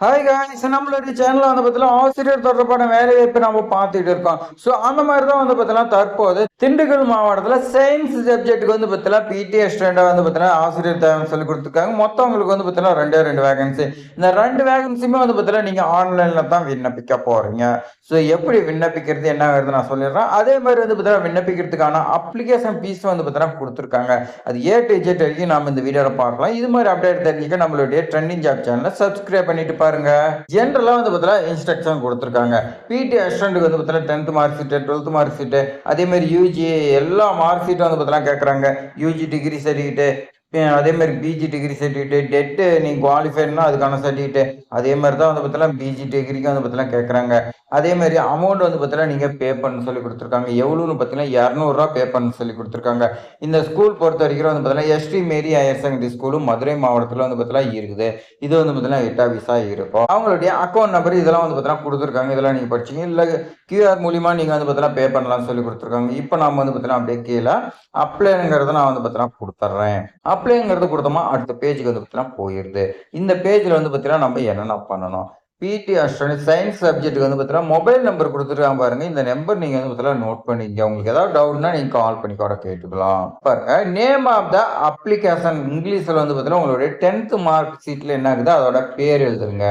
Hi guys நம்மளுடைய சேனலில் வந்து பார்த்தீங்கன்னா ஆசிரியர் தொடர்பான வேலைவாய்ப்பு நம்ம பார்த்துட்டு இருக்கோம். ஸோ அந்த மாதிரி தான் வந்து பார்த்தீங்கன்னா தற்போது திண்டுக்கல் மாவட்டத்தில் சயின்ஸ் சப்ஜெக்ட்டுக்கு வந்து பார்த்தீங்கன்னா பிடி ஸ்டூடெண்டாக வந்து பார்த்தீங்கன்னா ஆசிரியர் தேவை சொல்லி கொடுத்துருக்காங்க. மொத்தம் உங்களுக்கு வந்து பார்த்தீங்கன்னா ரெண்டே ரெண்டு வேகன்சி இந்த ரெண்டு வேகன்சியுமே வந்து பார்த்தீங்கன்னா நீங்கள் ஆன்லைனில் தான் விண்ணப்பிக்க போகிறீங்க ஸோ எப்படி விண்ணப்பிக்கிறது என்ன வருது நான் சொல்லிடுறேன். அதே மாதிரி வந்து பார்த்தீங்கன்னா விண்ணப்பிக்கிறதுக்கான அப்ளிகேஷன் ஃபீஸ் வந்து பார்த்தீங்கன்னா கொடுத்துருக்காங்க. அது ஏ டு ஜெட் வரைக்கும் நம்ம இந்த வீடியோவில் பார்க்கலாம். இது மாதிரி அப்டேட் தெரிஞ்சுக்க நம்மளுடைய ட்ரெண்டிங் ஜாப் சேனலை சப்ஸ்கிரைப் பண்ணிட்டு பாருங்க. ஜென்ரலாக வந்து பார்த்தீங்கன்னா இன்ஸ்ட்ரக்ஷன் கொடுத்துருக்காங்க. பிடி அசிஸ்டண்ட்டுக்கு வந்து பார்த்தீங்கன்னா tenth mark sheet twelfth mark sheet அதே மாதிரி யூ யூஜி எல்லா மார்க் ஷீட்டும் வந்து பார்த்தீங்கன்னா கேட்குறாங்க யூஜி டிகிரி சர்டிஃபிகேட்டு அதே மாதிரி பிஜி டிகிரி சர்டிஃபிகேட் டெட்டு நீங்கள் குவாலிஃபைட்னா அதுக்கான சர்டிஃபிகேட் அதே மாதிரி தான் வந்து பார்த்தீங்கன்னா பிஜி டிகிரிக்கும் வந்து பார்த்தீங்கன்னா கேட்குறாங்க அதே மாதிரி அமௌண்ட் வந்து பார்த்தீங்கன்னா நீங்கள் பே பண்ண சொல்லி கொடுத்துருக்காங்க எவ்வளோன்னு பார்த்தீங்கன்னா இரநூறுவா பே பண்ண சொல்லி கொடுத்துருக்காங்க இந்த ஸ்கூல் பொறுத்த வரைக்கும் வந்து பார்த்தீங்கன்னா எஸ்டி மேரி ஹையர் செகண்டரி ஸ்கூலும் மதுரை மாவட்டத்தில் வந்து பார்த்தீங்கன்னா இருக்குது இது வந்து பார்த்தீங்கன்னா எட்டா விசா இருக்கும் அவங்களுடைய அக்கௌண்ட் நம்பர் இதெல்லாம் வந்து பார்த்தீங்கன்னா கொடுத்துருக்காங்க இதெல்லாம் நீங்கள் படிச்சீங்க இல்லை கியூஆர் மூலிமா நீங்கள் வந்து பார்த்தீங்கன்னா பே பண்ணலாம்னு சொல்லி கொடுத்துருக்காங்க இப்போ நம்ம வந்து பார்த்தீங்கன்னா அப்படியே கீழே அப்ளைங்கிறத நான் வந்து பார்த்தீங்கன்னா கொடுத்துட்றேன் அப்ளைங்கிறது கொடுத்தோமா அடுத்த பேஜுக்கு வந்து பார்த்தீங்கன்னா போயிடுது. இந்த பேஜில் வந்து பார்த்தீங்கன்னா நம்ம என்னென்ன பண்ணணும்? பிடி அஸ்டன்ட் சயின்ஸ் சப்ஜெக்ட்டுக்கு வந்து பார்த்தீங்கன்னா மொபைல் நம்பர் கொடுத்துருக்காங்க பாருங்க. இந்த நம்பர் நீங்கள் வந்து பார்த்தீங்கன்னா நோட் பண்ணிக்க உங்களுக்கு ஏதாவது டவுட்னா நீங்கள் கால் பண்ணி கூட கேட்டுக்கலாம். பாருங்க நேம் ஆஃப் த அப்ளிகேஷன் இங்கிலீஷில் வந்து பார்த்தீங்கன்னா உங்களுடைய டென்த்து மார்க் சீட்டில் என்ன ஆகுது அதோட பேர் எழுதுருங்க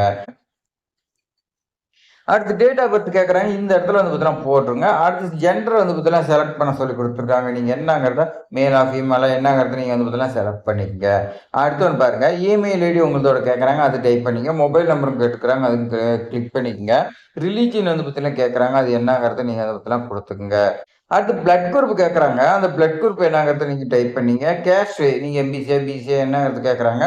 அடுத்து டேட் ஆஃப் பர்த் கேட்குறாங்க இந்த இடத்துல வந்து பார்த்தீங்கன்னா போட்டுருங்க. அடுத்து ஜெண்டர் வந்து பார்த்தீங்கன்னா செலக்ட் பண்ண சொல்லி கொடுத்துருக்காங்க. நீங்கள் என்னங்கிறத மேலா ஃபீமேலா என்னங்கிறத நீங்கள் வந்து பார்த்தீங்கன்னா செலக்ட் பண்ணிக்கங்க. அடுத்து வந்து பாருங்க. இமெயில் ஐடி உங்களதோட கேட்குறாங்க அது டைப் பண்ணிங்க மொபைல் நம்பரும் கேட்டுக்கிறாங்க. அது கிளிக் பண்ணிக்கங்க. ரிலீஜியன் வந்து பார்த்தீங்கன்னா கேட்குறாங்க அது என்னங்கிறத நீங்கள் அதை பற்றிலாம் கொடுத்துக்குங்க. அடுத்து பிளட் குரூப் கேட்குறாங்க அந்த பிளட் குரூப் என்னங்கிறத நீங்கள் டைப் பண்ணீங்க. கேஷ் நீங்கள் எம்பிசிஏ பிசிஏ என்னங்கிறது கேட்குறாங்க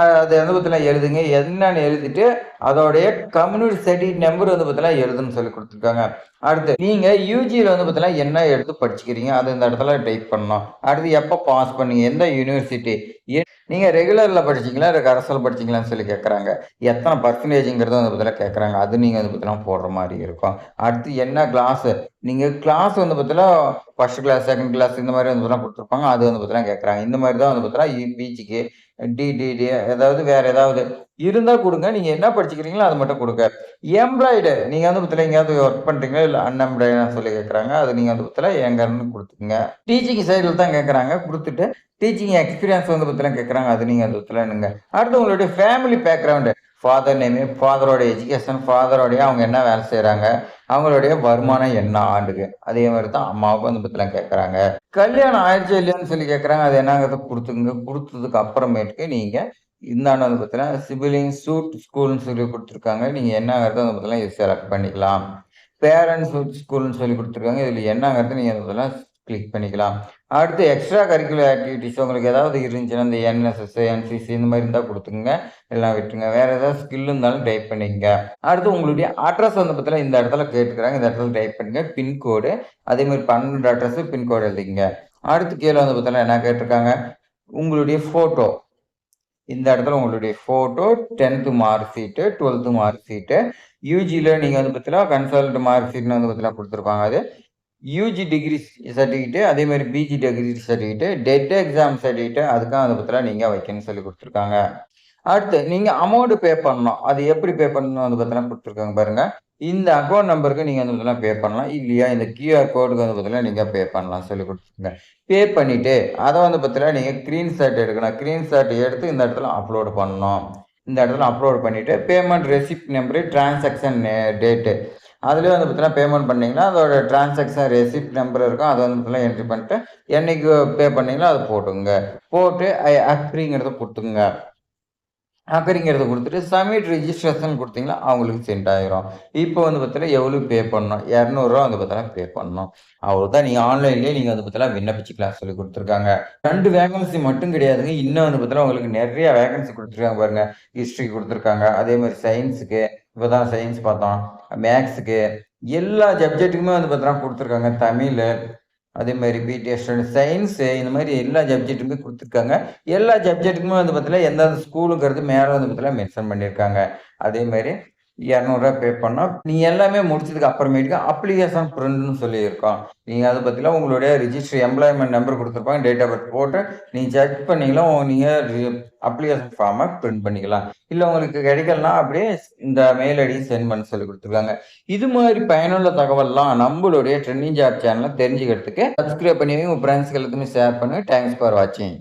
அது வந்து பார்த்தீங்கன்னா எழுதுங்க. என்னன்னு எழுதிட்டு அதோடைய கம்யூனிட்டி சர்டிஃபிகேட் நம்பர் வந்து பார்த்தீங்கன்னா எழுதுன்னு சொல்லி கொடுத்துருக்காங்க. அடுத்து நீங்கள் யூஜியில் வந்து பார்த்தீங்கன்னா என்ன எடுத்து படிச்சுக்கிறீங்க? அது இந்த இடத்துல டைப் பண்ணணும். அடுத்து எப்போ பாஸ் பண்ணீங்க? எந்த யூனிவர்சிட்டி நீங்கள் ரெகுலரில் படிச்சீங்களா? இல்லை கரசல் படிச்சீங்களான்னு சொல்லி கேட்குறாங்க எத்தனை பர்சன்டேஜுங்கிறத வந்து பார்த்தீங்கன்னா கேட்குறாங்க அது நீங்கள் வந்து பார்த்தீங்கன்னா போடுற மாதிரி இருக்கும். அடுத்து என்ன கிளாஸு நீங்கள் கிளாஸ் வந்து பார்த்தீங்கன்னா ஃபர்ஸ்ட் கிளாஸ் செகண்ட் கிளாஸ் இந்த மாதிரி வந்து பார்த்தீங்கன்னா கொடுத்துருப்பாங்க. அது வந்து பார்த்தீங்கன்னா கேட்குறாங்க இந்த மாதிரி தான் வந்து பார்த்தீங்கன்னா பிஜிக்கு டிடிடி ஏதாவது வேற ஏதாவது இருந்தால் கொடுங்க. நீங்கள் என்ன படிச்சுக்கிறீங்களோ அது மட்டும் கொடுங்க. எம்ப்ளாய்டு நீங்கள் வந்து பத்தில எங்கேயாவது ஒர்க் பண்ணுறீங்களா இல்லை அன்எம்ப்ளாய்டுன்னு சொல்லி கேட்குறாங்க அது நீங்கள் வந்து பத்தில எங்கன்னு கொடுத்துங்க டீச்சிங் சைடில் தான் கேட்குறாங்க கொடுத்துட்டு டீச்சிங் எக்ஸ்பீரியன்ஸ் வந்து பார்த்தீங்கன்னா கேட்குறாங்க அது நீங்கள் வந்து பார்த்தீங்கன்னா அடுத்து உங்களுடைய ஃபேமிலி பேக்ரவுண்டு ஃபாதர் நேமு ஃபாதரோட எஜுகேஷன் ஃபாதரோடைய அவங்க என்ன வேலை செய்கிறாங்க அவங்களுடைய வருமானம் என்ன ஆண்டுக்கு அதே மாதிரி தான் அம்மாவுக்கு வந்து பற்றிலாம் கேட்குறாங்க கல்யாணம் ஆயிடுச்சு இல்லையான்னு சொல்லி கேட்குறாங்க அது என்னங்கிறத கொடுத்துங்க கொடுத்ததுக்கு அப்புறமேட்டுக்கு நீங்கள் இந்த ஆண்டு வந்து பார்த்தீங்கன்னா சிபிலிங் சூட் ஸ்கூல்னு சொல்லி கொடுத்துருக்காங்க. நீங்கள் என்னங்கிறத வந்து பார்த்தீங்கன்னா இது செலக்ட் பண்ணிக்கலாம். பேரண்ட்ஸ் ஸ்கூல்னு சொல்லி கொடுத்துருக்காங்க. இதில் என்னங்கிறத நீங்கள் வந்து பார்த்தீங்கன்னா கிளிக் பண்ணிக்கலாம். அடுத்து எக்ஸ்ட்ரா கரிக்குலர் ஆக்டிவிட்டிஸ் உங்களுக்கு ஏதாவது இருந்துச்சுன்னா இந்த என்எஸ்எஸ் என்சிசி இந்த மாதிரி இருந்தால் கொடுத்துங்க எல்லாம் விட்டுருங்க. வேறு ஏதாவது ஸ்கில் இருந்தாலும் டைப் பண்ணிக்கங்க. அடுத்து உங்களுடைய அட்ரஸ் வந்து பார்த்தீங்கன்னா இந்த இடத்துல கேட்டுக்கிறாங்க. இந்த இடத்துல டைப் பண்ணுங்க. பின்கோடு அதே மாதிரி பன்னெண்டு அட்ரஸு பின்கோடு எழுதிங்க அடுத்து கீழே வந்து பார்த்தீங்கன்னா என்ன கேட்டிருக்காங்க? உங்களுடைய ஃபோட்டோ இந்த இடத்துல உங்களுடைய photo tenth mark sheet twelfth mark sheet யூஜியில் நீங்கள் வந்து பார்த்தீங்கன்னா கன்சல்ட் மார்க் ஷீட்னு வந்து பார்த்தீங்கன்னா கொடுத்துருப்பாங்க. அது யூஜி டிகிரி சர்டிஃபிகேட்டு அதே மாதிரி PG degree certificate TET exam certificate அதுக்காக அதை பற்றிலாம் நீங்கள் வைக்கணும்னு சொல்லி கொடுத்துருக்காங்க. அடுத்து நீங்கள் அமௌண்ட் பே பண்ணணும். அது எப்படி பே பண்ணணும் அந்த பற்றிலாம் கொடுத்துருக்காங்க பாருங்கள் இந்த அக்கௌண்ட் நம்பருக்கு நீங்கள் வந்து பார்த்தீங்கன்னா பே பண்ணலாம். இல்லையா இந்த கியூஆர் கோடுக்கு வந்து பார்த்தீங்கன்னா நீங்கள் பே பண்ணலாம் சொல்லி கொடுத்துருங்க பே பண்ணிவிட்டு அதை வந்து பார்த்தீங்கன்னா நீங்கள் க்ரீன் ஷாட் எடுக்கணும். க்ரீன் ஷாட் எடுத்து இந்த இடத்துல அப்லோடு பண்ணணும். இந்த இடத்துல அப்லோட் பண்ணிவிட்டு payment receipt number transaction date அதுலேயே வந்து பார்த்தீங்கன்னா பேமெண்ட் பண்ணிங்கன்னா அதோட டிரான்சாக்ஷன் ரெசிப்ட் நம்பர் இருக்கும். அதை வந்து பார்த்தீங்கன்னா என்ட்ரி பண்ணிட்டு என்னைக்கு பே பண்ணிங்களோ அதை போட்டுங்க போட்டு ஐ அக்ரிங்கிறத கொடுத்துங்க அக்கறிங்கிறத கொடுத்துட்டு சப்மிட் ரிஜிஸ்ட்ரேஷன் கொடுத்தீங்களா அவங்களுக்கு சென்ட் ஆகிரும் இப்போ வந்து பார்த்தீங்கன்னா எவ்வளோ பே பண்ணணும்? இரநூறுவா வந்து பார்த்தீங்கன்னா பே பண்ணணும். அவ்வளோதான் நீங்கள் ஆன்லைன்லேயே நீங்கள் வந்து பார்த்தீங்கன்னா விண்ணப்பிச்சுக்கலாம் சொல்லி கொடுத்துருக்காங்க. ரெண்டு வேகன்சி மட்டும் கிடையாதுங்க. இன்னும் வந்து பார்த்தீங்கன்னா உங்களுக்கு நிறைய வேகன்சி கொடுத்துருக்காங்க பாருங்க. ஹிஸ்ட்ரி கொடுத்துருக்காங்க. அதே மாதிரி சயின்ஸுக்கு இப்போ தான் சயின்ஸ் பார்த்தோம். மேக்ஸுக்கு எல்லா சப்ஜெக்ட்டுக்குமே வந்து பார்த்தினா கொடுத்துருக்காங்க. தமிழ் அதே மாதிரி பிடிஎஸ் சயின்ஸு இந்த மாதிரி எல்லா சப்ஜெக்ட்டுமே கொடுத்துருக்காங்க. எல்லா சப்ஜெக்ட்டுக்குமே வந்து பார்த்தீங்கன்னா எந்தெந்த ஸ்கூலுங்கிறது மேலே வந்து பார்த்தீங்கன்னா மென்ஷன் பண்ணியிருக்காங்க. அதே மாதிரி இரநூறுவா பே பண்ணால் நீங்கள் எல்லாமே முடிச்சதுக்கு அப்புறமேட்டுக்கு அப்ளிகேஷன் பிரிண்ட்னு சொல்லியிருக்கோம் நீங்கள் அதை பற்றிலாம் உங்களுடைய ரிஜிஸ்டர் எம்ப்ளாய்மெண்ட் நம்பர் கொடுத்துருப்பாங்க டேட் ஆஃப் பர்த் போட்டு நீங்கள் செக் பண்ணிக்கலாம் நீங்கள் அப்ளிகேஷன் ஃபார்மை பிரிண்ட் பண்ணிக்கலாம். இல்லை உங்களுக்கு கிடைக்கலனா அப்படியே இந்த மெயில் ஐடி சென்ட் பண்ண சொல்லி கொடுத்துருக்காங்க. இது மாதிரி பயனுள்ள தகவல்லாம் நம்மளுடைய ட்ரெண்டிங் ஜாப் சேனலை தெரிஞ்சுக்கிறதுக்கு சப்ஸ்கிரைப் பண்ணி உங்கள் ஃப்ரெண்ட்ஸ்க்கு எல்லாத்தையுமே ஷேர் பண்ணுங்கள் தேங்க்ஸ் ஃபார் வாட்சிங்